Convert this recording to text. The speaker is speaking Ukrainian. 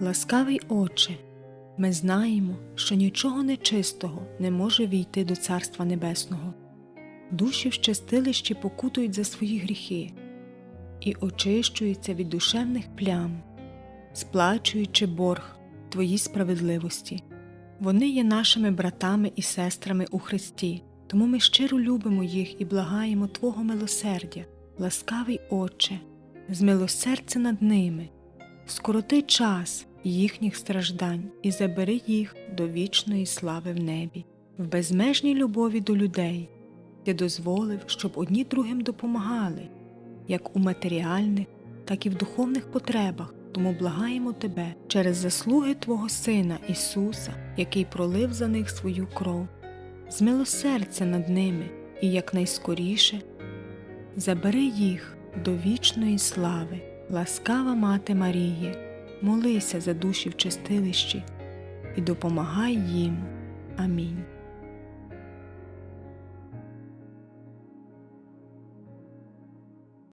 Ласкавий Отче, ми знаємо, що нічого нечистого не може війти до Царства Небесного. Душі в щастилищі покутують за свої гріхи і очищуються від душевних плям, сплачуючи борг Твоїй справедливості. Вони є нашими братами і сестрами у Христі, тому ми щиро любимо їх і благаємо Твого милосердя, ласкавий Отче, змилосердься над ними, скороти час їхніх страждань і забери їх до вічної слави в небі, в безмежній любові до людей. Ти дозволив, щоб одні другим допомагали, як у матеріальних, так і в духовних потребах, тому благаємо Тебе через заслуги Твого Сина Ісуса, який пролив за них свою кров. Змилосердься над ними і якнайскоріше забери їх до вічної слави, ласкава Мати Маріє, молися за душі в чистилищі і допомагай їм. Амінь.